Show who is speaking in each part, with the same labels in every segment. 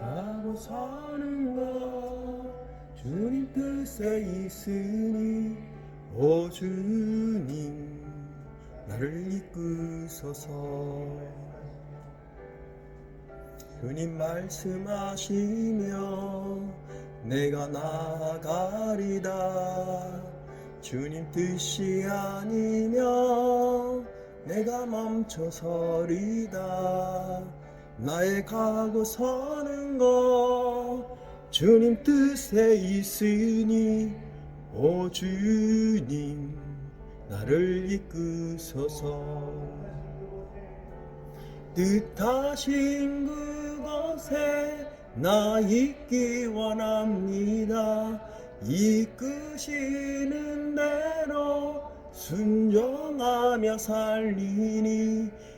Speaker 1: 하고 사는 것 주님 뜻에 있으니 오 주님 나를 이끄소서. 주님 말씀하시며 내가 나아가리다. 주님 뜻이 아니면 내가 멈춰서리다 나의 가고 서는 것 주님 뜻에 있으니 오 주님 나를 이끄소서 뜻하신 그곳에 나 있기 원합니다. 이끄시는 대로 순종하며 살리니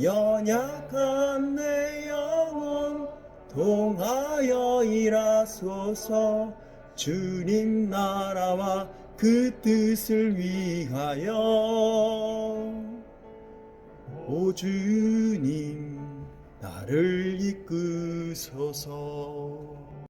Speaker 1: 연약한 내 영혼 동하여 일하소서. 주님 나라와 그 뜻을 위하여. 오 주님 나를 이끄소서